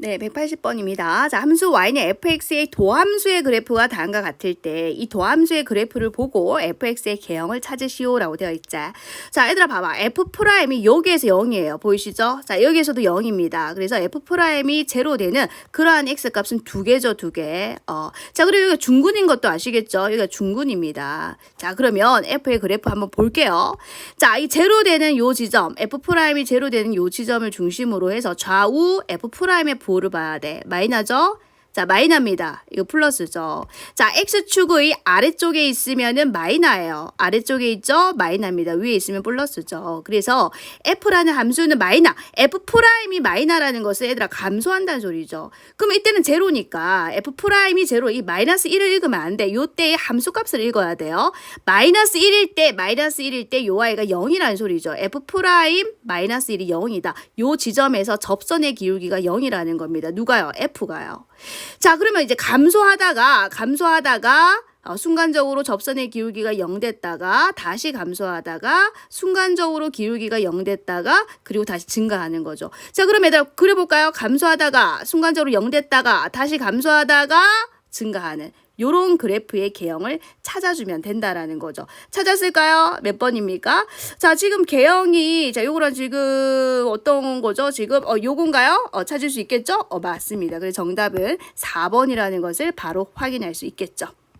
네, 180번입니다. 자, 함수 y는 fx의 도함수의 그래프가 다음과 같을 때 이 도함수의 그래프를 보고 fx의 개형을 찾으시오라고 되어 있죠. 자, 얘들아 봐봐. f'이 여기에서 0이에요. 보이시죠? 자, 여기에서도 0입니다. 그래서 f'이 제로 되는 그러한 x 값은 두 개죠, 두 개. 어. 자, 그리고 여기가 중근인 것도 아시겠죠? 여기가 중근입니다. 자, 그러면 f의 그래프 한번 볼게요. 자, 이 제로 되는 요 지점, f'이 제로 되는 요 지점을 중심으로 해서 좌우 f'의 부호를 봐야 돼. 마이너죠? 자, 마이너입니다. 이거 플러스죠. 자, x축의 아래쪽에 있으면은 마이너예요. 아래쪽에 있죠? 마이너입니다. 위에 있으면 플러스죠. 그래서 f라는 함수는 마이너, f'이 마이너라는 것을 얘들아 감소한다는 소리죠. 그럼 이때는 제로니까 f'이 제로, 이 마이너스 1을 읽으면 안 돼. 요때의 함수 값을 읽어야 돼요. 마이너스 1일 때, 마이너스 1일 때 요 아이가 0이라는 소리죠. f' 마이너스 1이 0이다. 요 지점에서 접선의 기울기가 0이라는 겁니다. 누가요? f가요. 자, 그러면 이제 감소하다가, 감소하다가, 어, 순간적으로 접선의 기울기가 0 됐다가, 다시 감소하다가, 순간적으로 기울기가 0 됐다가, 그리고 다시 증가하는 거죠. 자, 그럼 얘들아, 그려볼까요? 감소하다가, 순간적으로 0 됐다가, 다시 감소하다가, 증가하는. 요런 그래프의 개형을 찾아주면 된다라는 거죠. 찾았을까요? 몇 번입니까? 자, 지금 개형이, 자, 요거랑 지금 어떤 거죠? 지금, 어, 요건가요? 어, 찾을 수 있겠죠? 어, 맞습니다. 그래서 정답은 4번이라는 것을 바로 확인할 수 있겠죠.